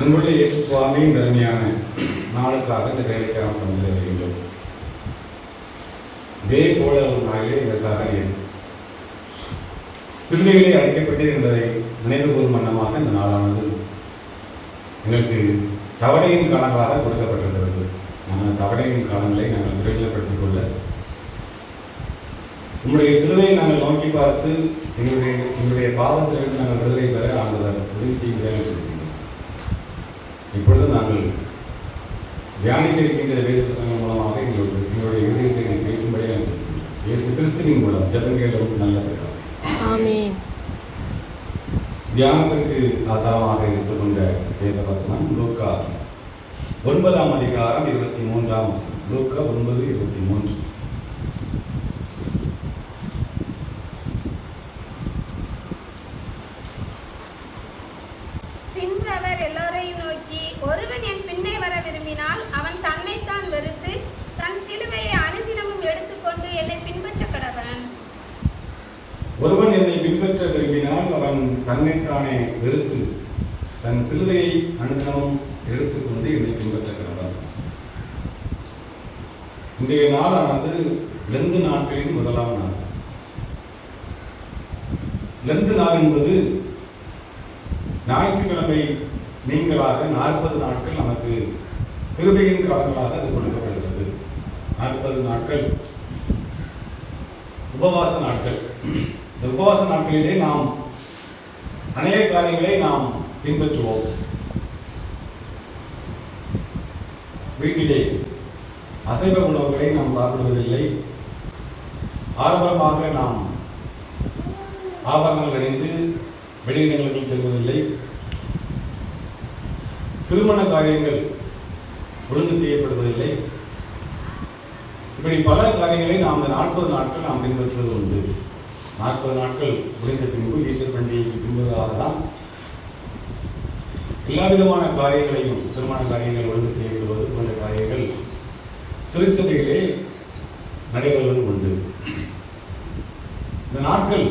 அன்புள்ள இயேசு சுவாமியின் இந்த நாளுக்காக இந்த வேலைக்காக சமைத்து வருகின்றோம் இதே போல ஒரு நாளிலே இதற்காக என் சிலுவையிலே அழைக்கப்பட்டேன் என்பதை நினைவு கூறும் வண்ணமாக இந்த நாளானது எங்களுக்கு தவணையின் காலங்களாக கொடுக்கப்பட்டிருக்கிறது. அந்த தவணையின் காலங்களை நாங்கள் விரைவில்படுத்திக் கொள்ள. உங்களுடைய சிலுவையை நாங்கள் நோக்கி பார்த்து எங்களுடைய எங்களுடைய பாவத்திலிருந்து நாங்கள் விடுதலை பெற ஆண்டவர் உதவி செய்கிறேன் என்று இப்பொழுது நாங்கள் தியானிக்க இருக்கின்ற வேத புத்தகம் மூலமாக எங்களுடைய எங்களுடைய இதயத்தை நீ பேசும்படியாக. இயேசு கிறிஸ்துவின் மூலம் ஜபங்களும் நல்ல தியானத்திற்கு ஆதாரமாக எடுத்துக்கொண்ட வேத வசனம் லூக்கா ஒன்பதாம் அதிகாரம் இருபத்தி மூன்றாம். லூக்கா ஒன்பது இருபத்தி மூன்று பின்பு அவர் எல்லோரையும் நோக்கி ஒருவன் என் பின்னே வர விரும்பினால் அவன் தன்னைத்தான் வெறுத்து தன் சிலுவையை அனுதினமும் எடுத்துக்கொண்டு என்னை பின்பற்ற கடவன் ஒருவன் என்னை பின்பற்ற விரும்பினால் அவன் தன்னைத்தானே வெறுத்து தன் சிலுவையை அனுதினமும் எடுத்துக்கொண்டு என்னை பின்பற்ற கிடந்தான் இன்றைய நாளானது லெந்து நாட்களின் முதலாம் நாள் லெந்து நாள் என்பது ஞாயிற்றுக்கிழமை நீங்களாக நாற்பது நாட்கள் நமக்கு கிருபையின் காலங்களாக அது கொடுக்கப்படுகிறது. நாற்பது நாட்கள் உபவாச நாட்கள். இந்த உபவாச நாட்களிலே நாம் அநேக காரியங்களை நாம் பின்பற்றுவோம். வீட்டிலே அசைவ உணவுகளை நாம் சாப்பிடுவதில்லை. ஆடம்பரமாக நாம் ஆபரணங்கள் அணிந்து வெளியிடங்களுக்கு செல்வதில்லை. திருமண காரியங்கள் ஒழுங்கு செய்யப்படுவதில்லை. இப்படி பல காரியங்களை நாம் நாற்பது நாட்கள் நாம் பின்பற்றுவது உண்டு. நாற்பது நாட்கள் முடிந்த பின்பு ஈஸ்வர் பண்டிகை பின்பதாக தான் எல்லா விதமான காரியங்களையும் திருமண காரியங்கள் ஒழுங்கு செய்யப்படுவது போன்ற காரியங்கள் திருச்சபையிலே நடைபெறுவது உண்டு. இந்த நாட்கள்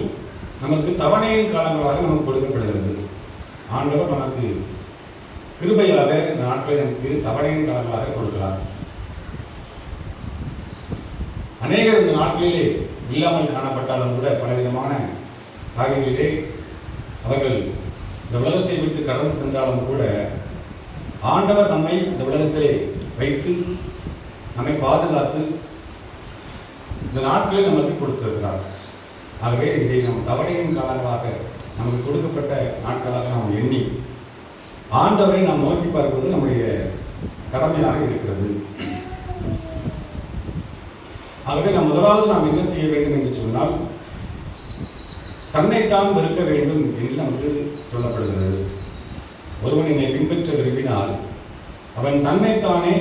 நமக்கு தவணையின் காலங்களாக நமக்கு கொடுக்கப்படுகிறது. ஆண்டவர் நமக்கு கிருபையாக இந்த நாட்களை நமக்கு தவணையின் காலங்களாக கொடுக்கிறார் அநேகர் இந்த நாட்களிலே இல்லாமல் காணப்பட்டாலும் கூட பலவிதமான காரியங்களிலே அவர்கள் இந்த உலகத்தை விட்டு கடந்து சென்றாலும் கூட ஆண்டவர் நம்மை இந்த உலகத்திலே வைத்து நம்மை பாதுகாத்து இந்த நாட்களை நமக்கு கொடுத்திருக்கிறார். ஆகவே இதை நம் தவணையின் காலங்களாக நமக்கு கொடுக்கப்பட்ட நாட்களாக நாம் எண்ணி ஆண்டவரை நாம் நோக்கி பார்ப்பது நம்முடைய கடமையாக இருக்கிறது. ஆகவே நாம் முதலாவது நாம் என்ன செய்ய வேண்டும் என்று சொன்னால் தன்னைத்தான் வெறுக்க வேண்டும் என்று நமக்கு சொல்லப்படுகிறது. ஒருவன் என்னை பின்பற்ற விரும்பினால் அவன் தன்னைத்தானே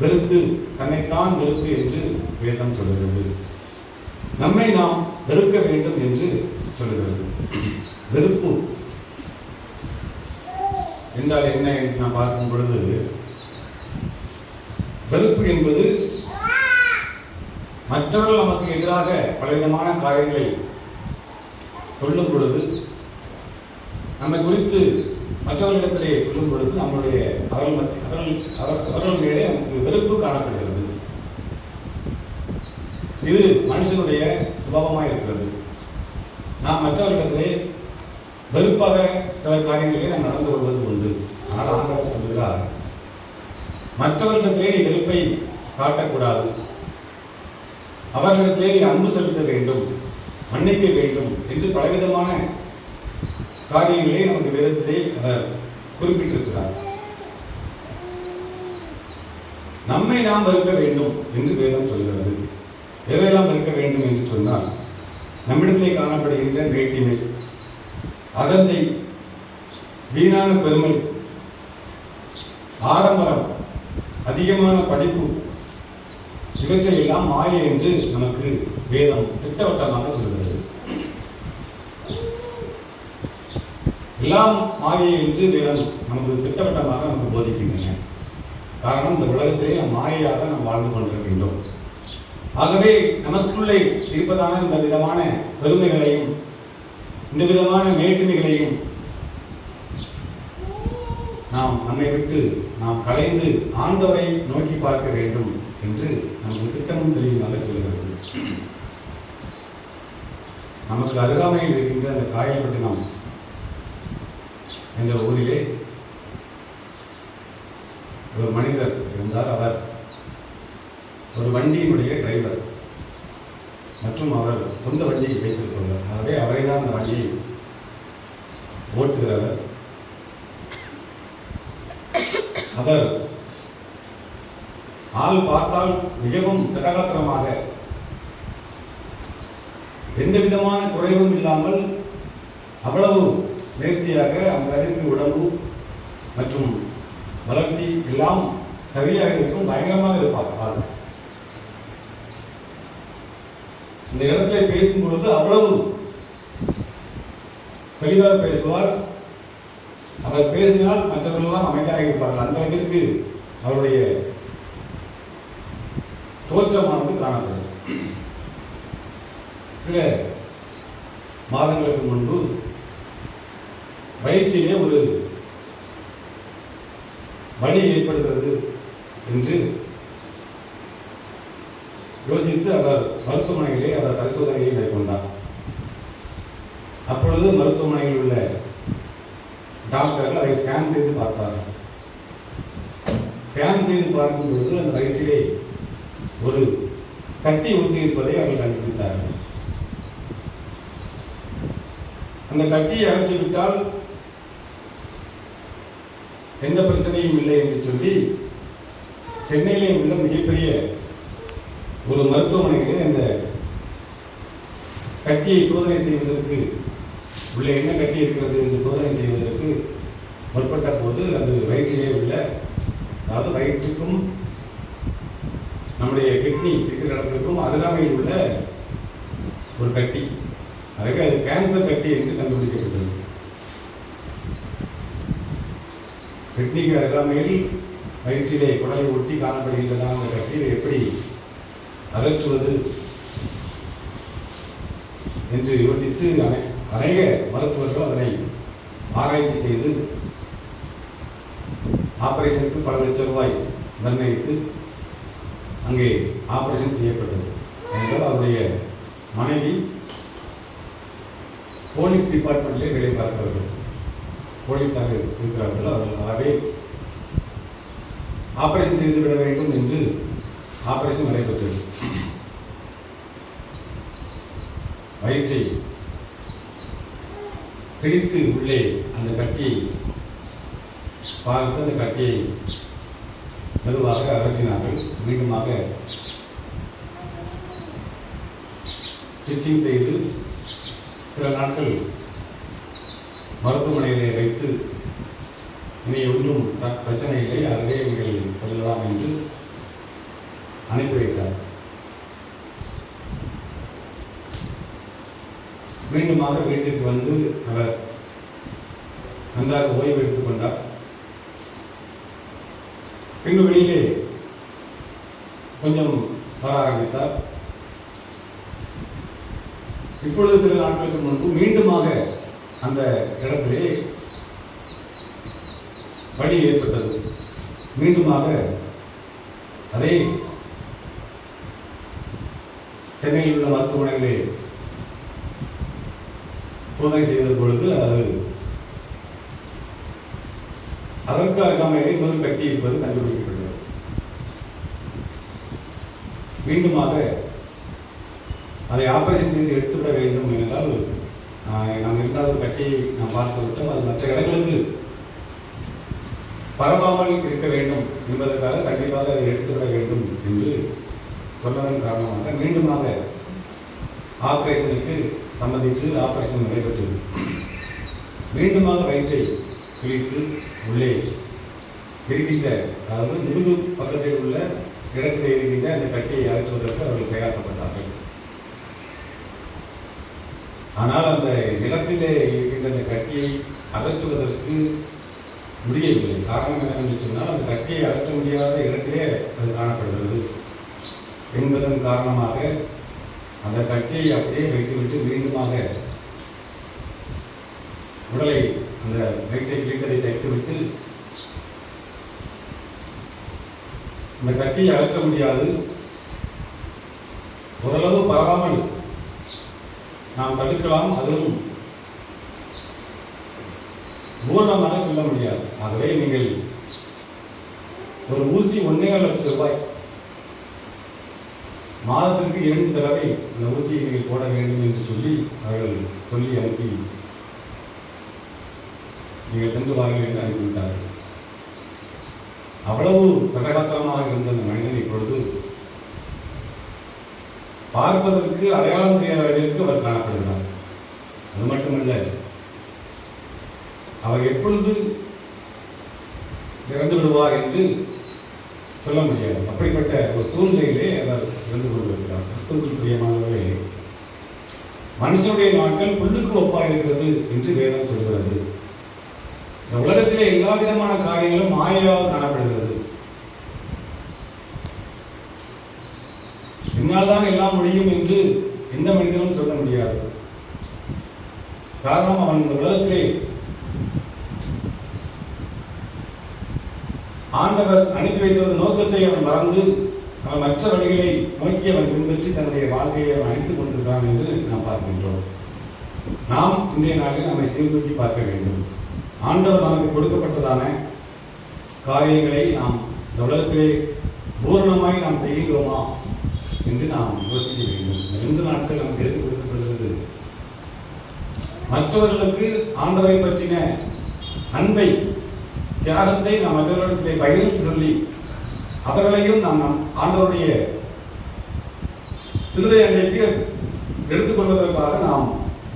வெறுத்து தன்னைத்தான் வெறுத்து என்று வேதம் சொல்கிறது நம்மை நாம் வெறுக்க வேண்டும் என்று சொல்கிறது வெறுப்பு என்றால் என்ன என்று நாம் பார்க்கும் பொழுது வெறுப்பு என்பது மற்றவர்கள் நமக்கு எதிராக பலவிதமான காரியங்களை சொல்லும் பொழுது நம்மை குறித்து மற்றவர்களிடத்திலே சொல்லும் பொழுது நம்முடைய அவர்கள் அவர்கள் அவர்கள் மேலே நமக்கு வெறுப்பு காணப்படுகிறது. இது மனுஷனுடைய சுபாவமாக இருக்கிறது. நாம் மற்றவர்களிடத்திலே வெறுப்பாக சில காரியங்களிலே நாம் நடந்து கொள்வது உண்டு. ஆனால் ஆண்டவர் சொல்லுகிறார் மற்றவர்களிடத்திலே நீ வெறுப்பை காட்டக்கூடாது. அவர்களிடத்திலே நீ அன்பு செலுத்த வேண்டும் மன்னிக்க வேண்டும் என்று பலவிதமான காரியங்களை நமக்கு வேதத்திலே அவர் குறிப்பிட்டிருக்கிறார். நம்மை நாம் வெறுக்க வேண்டும் என்று வேதம் சொல்கிறது. எதையெல்லாம் வெறுக்க வேண்டும் என்று சொன்னால் நம்மிடத்திலே காணப்படுகின்ற வேட்டிமை அகந்தை வீணான பெருமை ஆடம்பரம் அதிகமான படிப்பு இவற்றை எல்லாம் மாயை என்று நமக்கு வேதம் திட்டவட்டமாக சொல்கிறது. எல்லாம் மாயை என்று வேதம் நமக்கு திட்டவட்டமாக நமக்கு போதிக்கின்றன. காரணம் இந்த உலகத்திலே நாம் மாயையாக நாம் வாழ்ந்து கொண்டிருக்கின்றோம் ஆகவே நமக்குள்ளே இருப்பதான இந்த விதமான பெருமைகளையும் இந்த விதமான மேட்டுமைகளையும் நாம் நம்மை விட்டு நாம் கலைந்து ஆண்டவரை நோக்கி பார்க்க வேண்டும் என்று நமக்கு திட்டமும் தெளிவாக சொல்கிறது. நமக்கு அருகாமையில் இருக்கின்ற அந்த காயல்பட்டினம் என்ற ஊரிலே ஒரு மனிதர் இருந்தார். அவர் ஒரு வண்டியினுடைய டிரைவர் மற்றும் அவர் சொந்த வண்டியை வைத்திருப்பவர். ஆகவே அவரை தான் அந்த வண்டியை ஓட்டுகிறவர். அவர் ஆள் பார்த்தால் மிகவும் திடகாத்திரமாக. எந்த விதமான குறைவும் இல்லாமல் அவ்வளவு நேர்த்தியாக அந்த அறிவு உடம்பு மற்றும் வளர்ச்சி எல்லாம் சரியாக இருக்கும் பயங்கரமாக இருப்பார் ஆள். இந்த இடத்துல பேசும் பொழுது அவ்வளவு தெளிவாக பேசுவார். அவர் பேசினால் மற்றவர்களெல்லாம் அமைதியாக இருப்பார்கள். அந்த அளவிற்கு அவருடைய தோற்றமானது காணப்படும் சில மாதங்களுக்கு முன்பு வயிற்றிலே ஒரு வலி ஏற்படுகிறது என்று யோசித்து அவர் மருத்துவமனையிலே அவர் பரிசோதனையை மேற்கொண்டார் அப்பொழுது மருத்துவமனையில் உள்ள டாக்டர்கள் அதை ஸ்கேன் செய்து பார்த்தார்கள் ஸ்கேன் செய்து பார்க்கும் பொழுது அந்த வயிற்றிலே ஒரு கட்டி ஒட்டி இருப்பதை அவர்கள் கண்டுபிடித்தார்கள் அந்த கட்டியை அகற்றிவிட்டால் எந்த பிரச்சனையும் இல்லை என்று சொல்லி சென்னையிலே உள்ள மிகப்பெரிய ஒரு மருத்துவமனையிலே அந்த கட்டியை சோதனை செய்வதற்கு உள்ள என்ன கட்டி இருக்கிறது என்று சோதனை செய்வதற்கு முற்பட்ட போது அது வயிற்றிலே உள்ள அதாவது வயிற்றுக்கும் நம்முடைய கிட்னி இருக்கிற இடத்திற்கும் அருகாமையில் உள்ள ஒரு கட்டி. அதுக்கு அது கேன்சர் கட்டி என்று கண்டுபிடிக்கப்பட்டது? கிட்னிக்கு அருகாமையில் வயிற்றிலே குடலை ஒட்டி காணப்படுகின்றதா அந்த கட்டியை எப்படி அகற்றுவது என்று யோசித்து அனை- அநேக மருத்துவர்கள் அதனை ஆராய்ச்சி செய்து ஆபரேஷனுக்கு பல லட்சம் ரூபாய் நிர்ணயித்து அங்கே ஆபரேஷன் செய்யப்பட்டது. என்றால் அவருடைய மனைவி போலீஸ் டிபார்ட்மெண்ட்லேயே வேலை பார்ப்பவர்கள் போலீஸ் இருக்கிறார்கள். அவர்கள் ஆகவே ஆபரேஷன் செய்து விட வேண்டும் என்று ஆபரேஷன் நடைபெற்றது. வயிற்றை பிடித்து உள்ளே அந்த கட்டியை பார்த்து அந்த கட்டியை மெதுவாக அகற்றினார்கள். மீண்டுமாக ஸ்டிச்சிங் செய்து சில நாட்கள் மருத்துவமனையிலே வைத்து இனி ஒன்றும் பிர- பிரச்சனை இல்லை. அதுவே நீங்கள் செல்லலாம் என்று அனுப்பி வைத்தார். மீண்டுமாக வீட்டிற்கு வந்து அவர் நன்றாக ஓய்வு எடுத்துக் கொண்டார். பின்பு வெளியிலே கொஞ்சம் வர ஆரம்பித்தார். இப்பொழுது சில நாட்களுக்கு முன்பு மீண்டுமாக அந்த இடத்திலே வழி ஏற்பட்டது. மீண்டுமாக அதே சென்னையில் உள்ள மருத்துவமனைகளே சோதனை செய்த பொழுது அது அதற்கு அருகாமையிலே இன்னொரு கட்டி இருப்பது கண்டுபிடிக்கப்பட்டது. மீண்டுமாக அதை ஆப்ரேஷன் செய்து எடுத்துவிட வேண்டும் என்றால் நாங்கள் நாம் இரண்டாவது கட்டியை நாம் பார்த்து விட்டோம் அது மற்ற இடங்களுக்கு பரவாமல் இருக்க வேண்டும் என்பதற்காக கண்டிப்பாக அதை எடுத்துவிட வேண்டும் என்று சொன்னதன் காரணமாக மீண்டுமாக ஆப்ரேஷனுக்கு சம்மதித்து ஆப்ரேஷன் நடைபெற்றது. மீண்டுமாக வயிற்றை கிழித்து உள்ளே இருக்கின்ற அதாவது முதுகு பக்கத்தில் உள்ள இடத்தில் இருக்கின்ற அந்த கட்டியை அகற்றுவதற்கு அவர்கள் பிரயாசப்பட்டார்கள் ஆனால் அந்த நிலத்திலே இருக்கின்ற அந்த கட்டியை அகற்றுவதற்கு முடியவில்லை. காரணம் என்னவென்று சொன்னால் அந்த கட்டியை அகற்ற முடியாத இடத்திலே அது காணப்படுகிறது என்பதன் காரணமாக அந்த கட்டியை அப்படியே வைத்துவிட்டு மீண்டுமாக உடலை அந்த வயிற்றை கிழித்ததை தைத்துவிட்டு இந்த கட்டியை அகற்ற முடியாது. ஓரளவு பரவாமல் நாம் தடுக்கலாம் அதுவும். பூர்ணமாக சொல்ல முடியாது. ஆகவே நீங்கள் ஒரு ஊசி ஒன்றே லட்சம் ரூபாய் மாதத்திற்கு இரண்டு தடவை அந்த ஊசியை நீங்கள் போட வேண்டும் என்று சொல்லி அவர்கள் சொல்லி அனுப்பி நீங்கள் சென்று வாருங்கள் என்று அனுப்பிவிட்டார்கள். அவ்வளவு தடகாத்திரமாக இருந்த அந்த மனிதன் இப்பொழுது பார்ப்பதற்கு அடையாளம் தெரியாத அவர் காணப்படுகிறார். அது மட்டுமல்ல அவர் எப்பொழுது இறந்து விடுவார் என்று சொல்ல முடியாது. அப்படிப்பட்ட ஒரு சூழ்நிலையிலே அவர் இறந்து கொண்டிருக்கிறார். கிறிஸ்துவுக்கு பிரியமானவர்களே மனுஷனுடைய நாட்கள் புல்லுக்கு ஒப்பாக இருக்கிறது என்று வேதம் சொல்கிறது. இந்த உலகத்திலே எல்லா விதமான காரியங்களும் மாயையாக காணப்படுகிறது. என்னால்தான் எல்லாம் முடியும் என்று எந்த மனிதனும் சொல்ல முடியாது. காரணம் அவன் இந்த உலகத்திலே ஆண்டவர் அனுப்பி வைத்தது நோக்கத்தை அவன் மறந்து அவன் மற்ற வழிகளை நோக்கி அவன் பின்பற்றி தன்னுடைய வாழ்க்கையை அவன் அழித்துக் கொண்டிருக்கிறான் என்று நாம் பார்க்கின்றோம். நாம் இன்றைய நாளில் நம்மை சீர்தூக்கி பார்க்க வேண்டும். ஆண்டவர் நமக்கு கொடுக்கப்பட்டதான காரியங்களை நாம் இந்த உலகத்திலே பூரணமாய் நாம் செய்கின்றோமா? என்று நாம் யோசிக்க வேண்டும். இந்த நாட்கள் நமக்கு எது கொடுக்கப்படுகிறது? மற்றவர்களுக்கு ஆண்டவரை பற்றின அன்பை தியாகத்தை நாம் மற்றவர்களிடத்தில் பகிர்ந்து சொல்லி அவர்களையும் நாம் நம் ஆண்டவருடைய சிலுவை அன்னைக்கு எடுத்துக்கொள்வதற்காக நாம்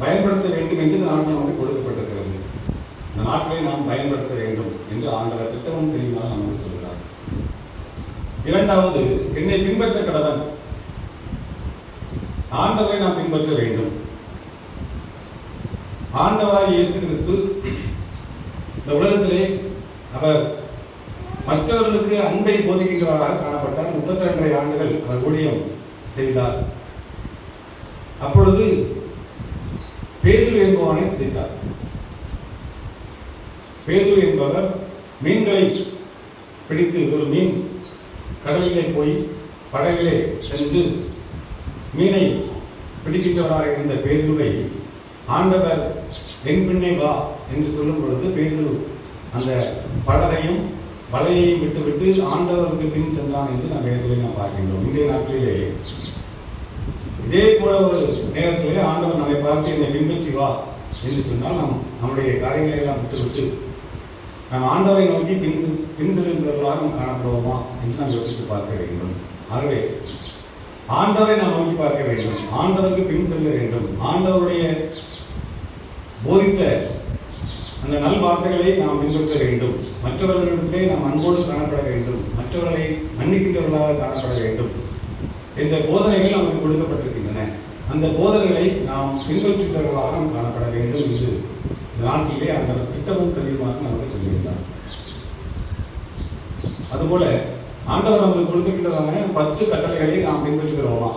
பயன்படுத்த வேண்டும் என்று நாட்கள் நமக்கு கொடுக்கப்பட்டிருக்கிறது. இந்த நாட்களை நாம் பயன்படுத்த வேண்டும் என்று ஆண்டவர் திட்டமும் தெரியுமா நமக்கு சொல்கிறார். இரண்டாவது என்னை பின்பற்ற கடவன். ஆண்டவரை நாம் பின்பற்ற வேண்டும். ஆண்டவராய் இயேசு கிறிஸ்து இந்த உலகத்திலே அவர் மற்றவர்களுக்கு அன்பை போதிக்கின்றவராக காணப்பட்டார். முப்பத்தி ரெண்டரை ஆண்டுகள் அவர் ஊழியம் செய்தார். அப்பொழுது பேதுரு என்பவனை சிந்தித்தார். பேதுரு என்பவர் மீன்களை பிடித்து ஒரு மீன் கடலிலே போய் படகிலே சென்று மீனை பிடிக்கின்றவராக இருந்த பேதுருவை ஆண்டவர் என் பின்னே வா என்று சொல்லும் பொழுது பேதுரு அந்த படகையும் வலையையும் விட்டுவிட்டு ஆண்டவருக்கு பின் சென்றான் என்று நாம் வேதத்தில் நாம் பார்க்கின்றோம். இன்றைய நாட்களிலே இதே போல ஒரு நேரத்திலே ஆண்டவர் நம்மை பார்த்து என்னை பின்பற்றி வா என்று சொன்னால் நாம் நம்முடைய காரியங்களை எல்லாம் விட்டுவிட்டு நாம் ஆண்டவரை நோக்கி பின் பின் செல்கின்றவர்களாக நாம் காணப்படுவோமா என்று நாம் யோசித்து பார்க்க வேண்டும். ஆகவே ஆண்டவரை நாம் நோக்கி பார்க்க வேண்டும். ஆண்டவருக்கு பின் செல்ல வேண்டும். ஆண்டவருடைய போதித்த அந்த நல் வார்த்தைகளை நாம் பின்பற்ற வேண்டும். மற்றவர்களிடத்திலே நாம் அன்போடு காணப்பட வேண்டும். மற்றவர்களை மன்னிக்கின்றவர்களாக காணப்பட வேண்டும் என்ற போதனைகள் நமக்கு கொடுக்கப்பட்டிருக்கின்றன. அந்த போதனைகளை நாம் பின்பற்றுகிறவர்களாக நாம் காணப்பட வேண்டும் என்று நாட்டிலே அந்த திட்டமும் தெளிவாக நமக்கு சொல்லியிருந்தார். அதுபோல ஆண்டவர் நமக்கு கொடுத்திருக்கிறதான பத்து கட்டளைகளை நாம் பின்பற்றுகிறோமா?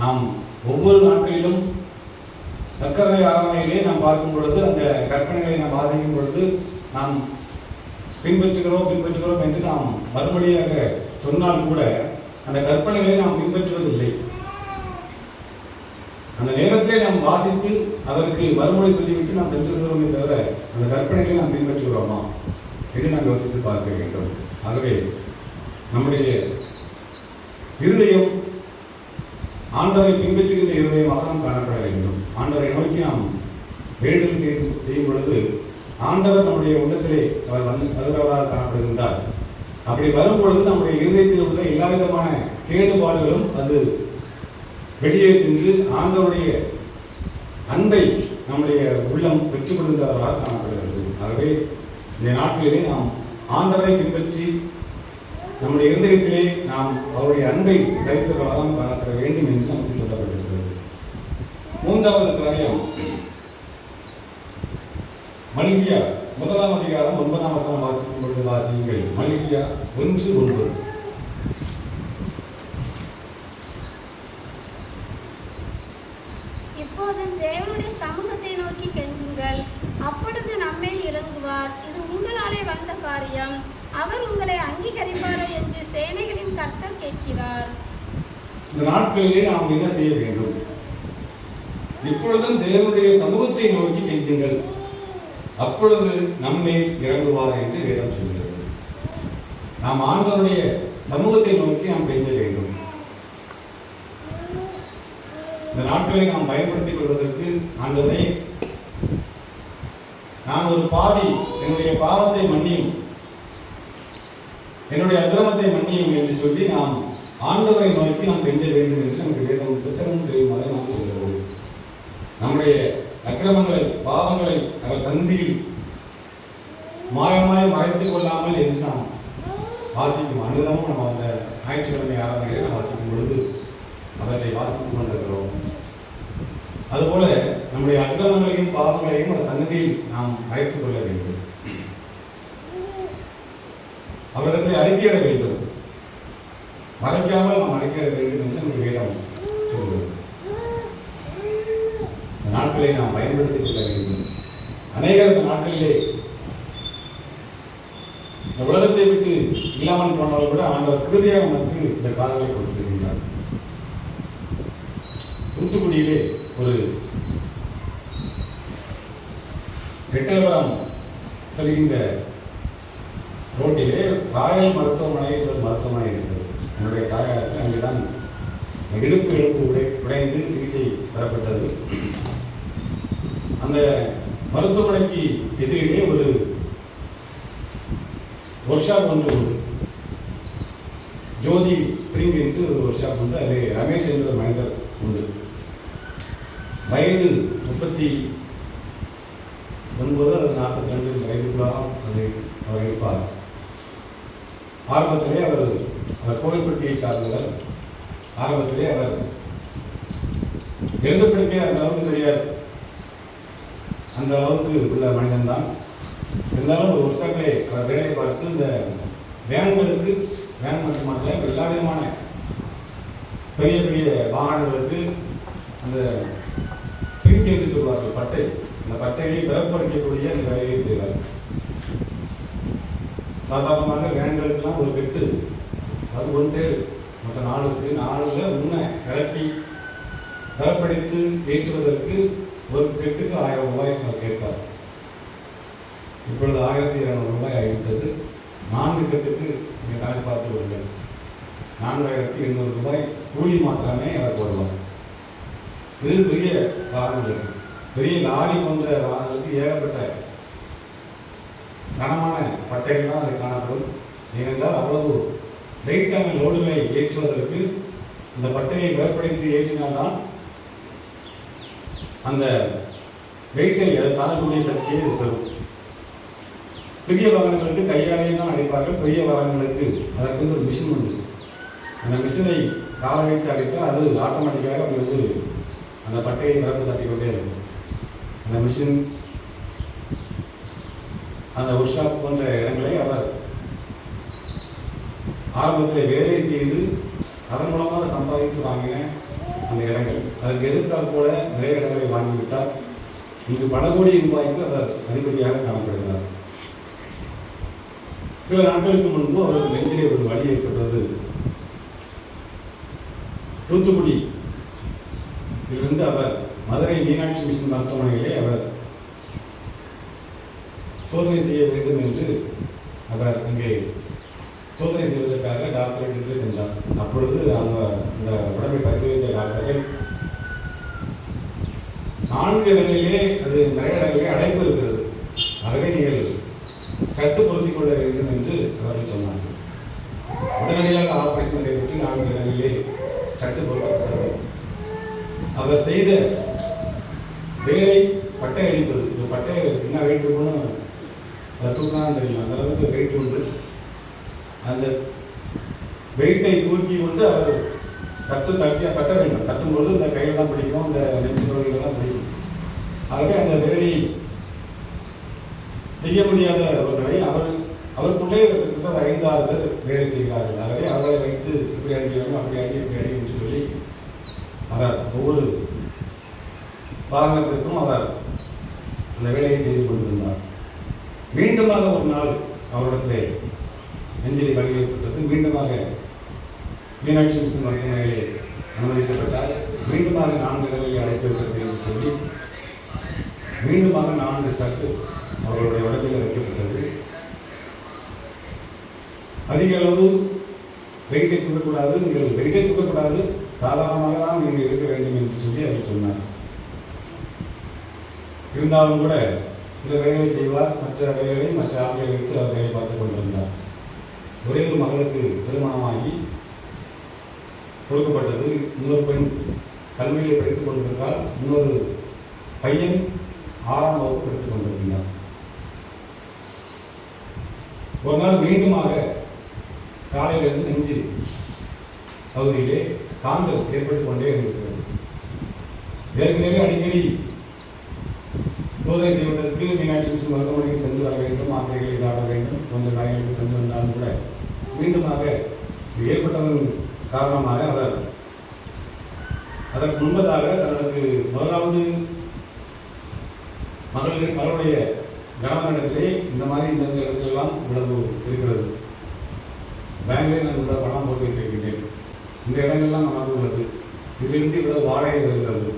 நாம் ஒவ்வொரு நாட்களிலும் சக்கரை ஆராதனையிலே நாம் பார்க்கும் பொழுது அந்த கற்பனைகளை நாம் வாசிக்கும் பொழுது நாம் பின்பற்றுகிறோம் பின்பற்றுகிறோம் என்று நாம் மறுமொழியாக சொன்னால் கூட அந்த கற்பனைகளை நாம் பின்பற்றுவதில்லை. அந்த நேரத்திலே நாம் வாசித்து அதற்கு மறுமொழி சொல்லிவிட்டு நாம் சென்றுகிறோமே தவிர அந்த கற்பனைகளை நாம் பின்பற்றுகிறோமா? என்று நாம் யோசித்து பார்க்க வேண்டும். ஆகவே நம்முடைய இருதயம் ஆண்டவரை பின்பற்றுகின்ற இருதயமாக நாம் காணப்பட வேண்டும். ஆண்டவரை நோக்கி நாம் வேண்டுதல் செய்யும் செய்யும் பொழுது ஆண்டவர் நம்முடைய உள்ளத்திலே அவர் வந்து வருகிறவராக காணப்படுகின்றார். அப்படி வரும் பொழுது நம்முடைய இருதயத்தில் உள்ள எல்லா விதமான கேடுபாடுகளும் அது வெளியே சென்று ஆண்டவருடைய அன்பை நம்முடைய உள்ளம் பெற்றுக் கொள்கின்றவராக காணப்படுகிறது. ஆகவே இந்த நாட்களிலே நாம் ஆண்டவரை பின்பற்றி நம்முடைய இருதயத்திலே நாம் அவருடைய அன்பை தரித்தவர்களாக காணப்பட வேண்டும் என்று நமக்கு சொல்லப்பட்டிருக்கிறது. மூன்றாவது காரியம் மல்கியா முதலாம் அதிகாரம் ஒன்பதாம் வசனம் வாசிக்கும் பொழுது வாசியுங்கள். மல்கியா ஒன்று ஒன்பது இப்போது தேவனுடைய சமூகத்தை நோக்கி கெஞ்சுங்கள் அப்பொழுது நம்மேல் இறங்குவார் இது உங்களாலே வந்த காரியம் அவர் உங்களை அங்கீகரிப்பாரோ என்று சேனைகளின் கர்த்தர் கேட்கிறார். இந்த நாட்களிலே நாம் என்ன செய்ய வேண்டும்? இப்பொழுதும் தேவனுடைய சமூகத்தை நோக்கி கெஞ்சுங்கள். அப்பொழுது நம்மை இறங்குவார் என்று வேதம் சொல்கிறது. நாம் ஆண்டவருடைய சமூகத்தை நோக்கி நாம் கெஞ்ச வேண்டும். இந்த நாட்களை நாம் பயன்படுத்திக் கொள்வதற்கு ஆண்டவரே நான் ஒரு பாவி என்னுடைய பாவத்தை மன்னியும். என்னுடைய அக்கிரமத்தை மன்னியும் என்று சொல்லி நாம் ஆண்டவரை நோக்கி நாம் கெஞ்ச வேண்டும் என்று நமக்கு வேதம் திட்டமும் தெரியுமாறு நாம் சொல்கிறோம். நம்முடைய அக்கிரமங்களை பாவங்களை அவர் சந்தியில் மாயமாய் மறைத்து கொள்ளாமல் என்று நாம் வாசிக்கும் அனுதமும் நம்ம அந்த ஞாயிற்றுக்கிழமை ஆராதனைகளை நாம் வாசிக்கும் பொழுது அவற்றை வாசித்துக் கொண்டிருக்கிறோம். அதுபோல நம்முடைய அக்கிரமங்களையும் பாவங்களையும் அவர் சன்னதியில் நாம் மறைத்துக் கொள்ள வேண்டும். அவரிடத்தில் அறிக்கையிட வேண்டும். மறைக்காமல் நாம் அறிக்கையிட வேண்டும் என்று நமக்கு வேதம் சொல்கிறது. இந்த நாட்களை நாம் பயன்படுத்திக் கொள்ள வேண்டும். அநேக நாட்களிலே இந்த உலகத்தை விட்டு இல்லாமல் போனாலும் கூட ஆண்டவர் கிருபையாக நமக்கு இந்த காலங்களை கொடுத்திருக்கிறார் தூத்துக்குடியிலே ஒரு கெட்டவரம் செல்கின்ற ரோட்டிலே ராயல் மருத்துவமனை என்பது மருத்துவமனை இருக்கிறது என்னுடைய தாயாருக்கு அங்குதான் இடுப்பு எலும்பு உடை உடைந்து சிகிச்சை பெறப்பட்டது. அந்த மருத்துவமனைக்கு எதிரிலே ஒரு ஒர்க் ஷாப் ஒன்று உண்டு. ஜோதி ஸ்பிரிங் என்று ஒரு ஒர்க் ஷாப் உண்டு. அதில் ரமேஷ் என்ற ஒரு மனிதர் உண்டு. வயது முப்பத்தி ஒன்பது அல்லது நாற்பத்தி ரெண்டு வயதுக்குள்ளாக அது அவர் இருப்பார். ஆரம்பத்திலே அவர் அவர் கோவில்பட்டியை சார்ந்தவர். ஆரம்பத்திலே அவர் எழுத படிக்க அந்த அளவுக்கு தெரியாது அந்த அளவுக்கு உள்ள மனிதன்தான் இருந்தாலும் ஒரு வருஷங்களே அவர் வேலையை பார்த்து இந்த வேன்களுக்கு வேன் மட்டும் மட்டுமல்ல எல்லா விதமான பெரிய பெரிய வாகனங்களுக்கு அந்த ஸ்பிரிங் என்று சொல்வார்கள் பட்டை. அந்த பட்டையை பிறப்படுத்தக்கூடிய அந்த வேலையை செய்வார். சாதாரணமாக வேன்களுக்கெல்லாம் ஒரு கெட்டு அது ஒன் சைடு. மற்ற நாளுக்கு நாளில் உண்மை இறக்கி தரப்படுத்தி ஏற்றுவதற்கு ஒரு கெட்டுக்கு ஆயிரம் ரூபாய் அவர் கேட்பார். இப்பொழுது ஆயிரத்தி இருநூறு ரூபாய் ஆகிவிட்டது. நான்கு கெட்டுக்கு நீங்கள் கணக்கு பார்த்து விடுங்கள் நான்காயிரத்தி எண்ணூறு ரூபாய் கூலி மாத்திரமே அவர் போடுவார். இது சிறிய வாகனங்களுக்கு. பெரிய லாரி போன்ற வாகனங்களுக்கு ஏகப்பட்ட கனமான பட்டைகள் தான் அது காணப்படும். ஏனென்றால் அவ்வளவு வெயிட்டான லோடுகளை ஏற்றுவதற்கு இந்த பட்டையை விலப்படுத்தி ஏற்றினால்தான் அந்த வெயிட்டை அதை தாங்கக்கூடிய சக்தியை பெறும் சிறிய வாகனங்களுக்கு கையாலேயே தான் அடைப்பார்கள். பெரிய வாகனங்களுக்கு அதற்கு வந்து ஒரு மிஷின் உண்டு. அந்த மிஷினை கால வைத்து அடைத்தால் அது ஆட்டோமேட்டிக்காக வந்து அந்த பட்டையை நிரப்பு தட்டிக்கொண்டே இருக்கும். அந்த மிஷின் அந்த ஒர்க் ஷாப் போன்ற இடங்களை அவர் ஆரம்பத்தில் வேலை செய்து அதன் மூலமாக சம்பாதித்து வாங்கின அந்த இடங்கள். அதற்கு எதிர்த்தால் போல நிறைய இடங்களை வாங்கிவிட்டார். இன்று பல கோடி ரூபாய்க்கு அவர் அதிபதியாக காணப்படுகிறார். சில நாட்களுக்கு முன்பு அவருக்கு நெஞ்சிலே ஒரு வழி ஏற்பட்டது. தூத்துக்குடி இருந்து அவர் மதுரை மீனாட்சி மிஷன் மருத்துவமனையிலே அவர் சோதனை செய்ய வேண்டும் என்று அவர் அங்கே சோதனை செய்வதற்காக டாக்டர் என்று சென்றார். அப்பொழுது அவங்க அந்த உடம்பை பரிசோதித்த டாக்டர்கள் நான்கு இடங்களிலே அது நிறைய இடங்களிலே அடைப்பு இருக்கிறது. ஆகவே நீங்கள் கட்டுப்படுத்திக் கொள்ள வேண்டும் என்று அவர்கள் சொன்னார்கள். உடனடியாக ஆபரேஷன் நடைபெற்று நான்கு இடங்களிலே சட்டு பொருத்தப்பட்டது அவர் செய்த வேலை பட்டை அடிப்பது. இந்த பட்டை என்ன வெயிட் அதை தூக்கலாம் தெரியும் அந்த அளவுக்கு வெயிட் உண்டு. அந்த வெயிட்டை தூக்கி கொண்டு அவர் தட்டு தட்டியாக தட்ட வேண்டும். தட்டும்பொழுது இந்த கையில் தான் பிடிக்கும் இந்த நெஞ்சு பகுதியில் தான் பிடிக்கும். ஆகவே அந்த வேலை செய்ய முடியாத ஒரு அவர் அவருக்குள்ளே கிட்டத்தட்ட ஐந்து ஆறு பேர் வேலை செய்கிறார்கள். ஆகவே அவர்களை வைத்து இப்படி அடிக்கணும் அப்படி அடி இப்படி அடி என்று சொல்லி அவர் ஒவ்வொரு வாகனத்திற்கும் அவர் அந்த வேலையை செய்து கொண்டிருந்தார். மீண்டுமாக ஒரு நாள் அவரிடத்திலே நெஞ்சலி வலி ஏற்பட்டது. மீண்டுமாக மீனாட்சி மிஷன் மருத்துவமனையிலே அனுமதிக்கப்பட்டார். மீண்டுமாக நான்கு இடங்களில் அடைத்திருக்கிறது என்று சொல்லி மீண்டுமாக நான்கு சட்டு அவர்களுடைய உடம்பில் வைக்கப்பட்டது. அதிக அளவு வெயிட்டை தூக்கக்கூடாது நீங்கள் வெயிட்டை தூக்கக்கூடாது சாதாரணமாக தான் நீங்கள் இருக்க வேண்டும் என்று சொல்லி அவர் சொன்னார். இருந்தாலும் கூட சில வேலைகளை செய்வார் மற்ற வேலைகளை மற்ற ஆண்களை வைத்து அவர் வேலை பார்த்துக் கொண்டிருந்தார். ஒரே ஒரு மகளுக்கு திருமணமாகி கொடுக்கப்பட்டது. இன்னொரு பெண் கல்வியை படித்துக் கொண்டிருந்தால் இன்னொரு பையன் ஆறாம் வகுப்பு படித்துக் கொண்டிருந்தார். ஒரு நாள் மீண்டுமாக காலையிலிருந்து நெஞ்சு பகுதியிலே காந்தல் ஏற்பட்டுக் கொண்டே இருந்திருக்கிறது ஏற்கனவே அடிக்கடி சோதனை செய்வதற்கு மீனாட்சி மிஷன் மருத்துவமனைக்கு சென்று வர வேண்டும் மாத்திரைகளை தாட வேண்டும் கொஞ்சம் காரியங்களுக்கு சென்று வந்தாலும் கூட மீண்டுமாக ஏற்பட்டதன் காரணமாக அவர் அதற்கு முன்பதாக தனக்கு முதலாவது மகளிர் மகளுடைய கணவனிடத்திலே இந்த மாதிரி இந்த இடத்திலெல்லாம் இவ்வளவு இருக்கிறது. பேங்கிலே நான் இவ்வளவு பணம் போட்டு வைத்திருக்கின்றேன். இந்த இடங்கள்லாம் நமக்கு உள்ளது. இதிலிருந்து இவ்வளவு வாடகை வருகிறது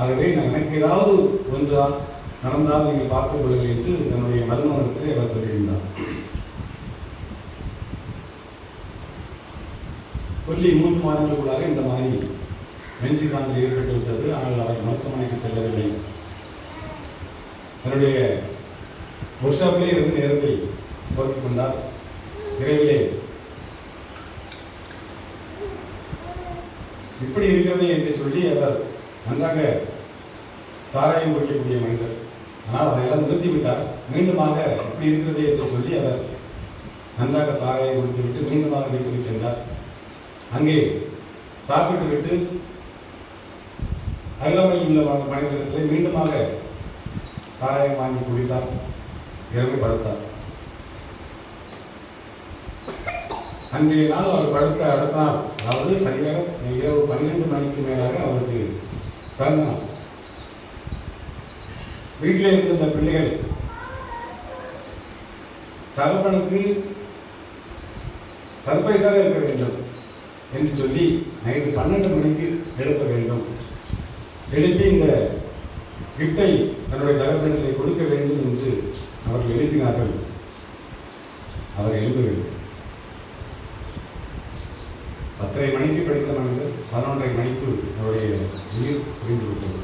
ஆகவே நான் எனக்கு ஏதாவது ஒன்றா நடந்தால் நீங்கள் பார்த்துக் கொள்ளுங்கள் என்று தன்னுடைய மருமகனத்திலே அவர் சொல்லியிருந்தார். சொல்லி மூன்று மாதங்களுக்குள்ளாக இந்த மாதிரி நெஞ்சு காந்தல் ஏற்பட்டு விட்டது. ஆனால் அவர் மருத்துவமனைக்கு செல்லவில்லை. தன்னுடைய ஒர்க்ஷாப்பிலே இருந்து நேரத்தை போக்கிக் கொண்டார். விரைவிலே இப்படி இருக்கிறது என்று சொல்லி அவர் நன்றாக சாராயம் குடிக்கக்கூடிய மனிதர். ஆனால் அதையெல்லாம் நிறுத்திவிட்டார். மீண்டுமாக இப்படி இருக்கிறது என்று சொல்லி அவர் நன்றாக சாராயம் கொடுத்துவிட்டு மீண்டுமாக வீட்டுக்கு சென்றார். அங்கே சாப்பிட்டு விட்டு அருகாமையில் உள்ள ம- மனிதர்களை மீண்டுமாக சாராயம் வாங்கி குடித்தார். இரவு படுத்தார். அன்றைய நாள் அவர் படுத்த அடுத்த நாள் அதாவது சரியாக இரவு பன்னிரெண்டு மணிக்கு மேலாக அவருக்கு பிறந்த நாள். வீட்டில் இருந்த இந்த பிள்ளைகள் தகப்பனுக்கு சர்ப்ரைஸாக இருக்க வேண்டும் என்று சொல்லி நைட்டு பன்னெண்டு மணிக்கு எழுப்ப வேண்டும். எழுப்பி இந்த கிஃப்டை தன்னுடைய தகப்பனத்தை கொடுக்க வேண்டும் என்று அவர்கள் எழுப்பினார்கள். அவர் எழுப்பவில்லை பத்தரை மணிக்கு படித்த மனிதர் பதினொன்றரை மணிக்கு அவருடைய உயிர் புரிந்து விட்டது.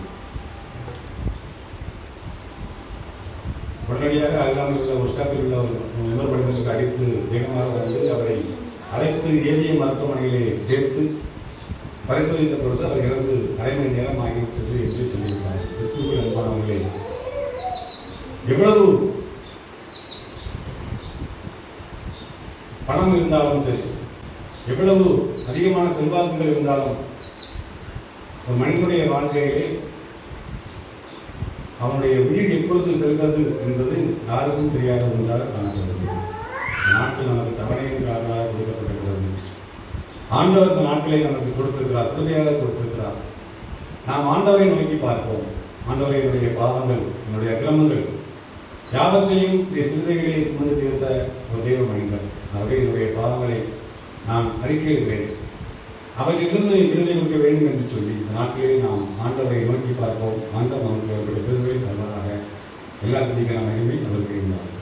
உடனடியாக அல்லாமல் உள்ள ஒர்க்ஷாப்பில் உள்ள ஒரு இன்னொரு மனிதனுக்கு அடித்து வேகமாக வந்து அவரை அழைத்து ஏவிய மருத்துவமனையிலே சேர்த்து பரிசோதித்த பொழுது அவர் இறந்து அரை மணி நேரம் ஆகிவிட்டது என்று சொல்லியிருந்தார் கிறிஸ்துவுக்கு அன்பானவர்களே எவ்வளவு பணம் இருந்தாலும் சரி எவ்வளவு அதிகமான செல்வாக்குகள் இருந்தாலும் ஒரு மனிதனுடைய வாழ்க்கையிலே அவனுடைய உயிர் எப்பொழுது செல்வது என்பது யாருக்கும் தெரியாத ஒன்றாக காணப்படுகிறது. நாட்டில் நமக்கு தவணையின் ஆளாக கொடுக்கப்பட்டிருக்கிறது. ஆண்டவர் இந்த நாட்களை நமக்கு கொடுத்திருக்கிறார் கிருபையாக கொடுத்திருக்கிறார். நாம் ஆண்டவரை நோக்கி பார்ப்போம். ஆண்டவரை என்னுடைய பாவங்கள் என்னுடைய அக்கிரமங்கள் யாவற்றையும் சிறுதைகளை சுமந்து தீர்த்த ஒரு தெய்வ மனிதர். ஆகவே என்னுடைய பாவங்களை நான் அறிக்கையிடுகிறேன். அவற்றிலிருந்து விடுதலை கொடுக்க வேண்டும் என்று சொல்லி இந்த நாட்களில் நாம் ஆண்டவரை நோக்கி பார்ப்போம். ஆண்டவன் அவர்களுடைய பெருமையை தருவதாக எல்லா துதிக்கான மகிமை அவருக்கு இருந்தார்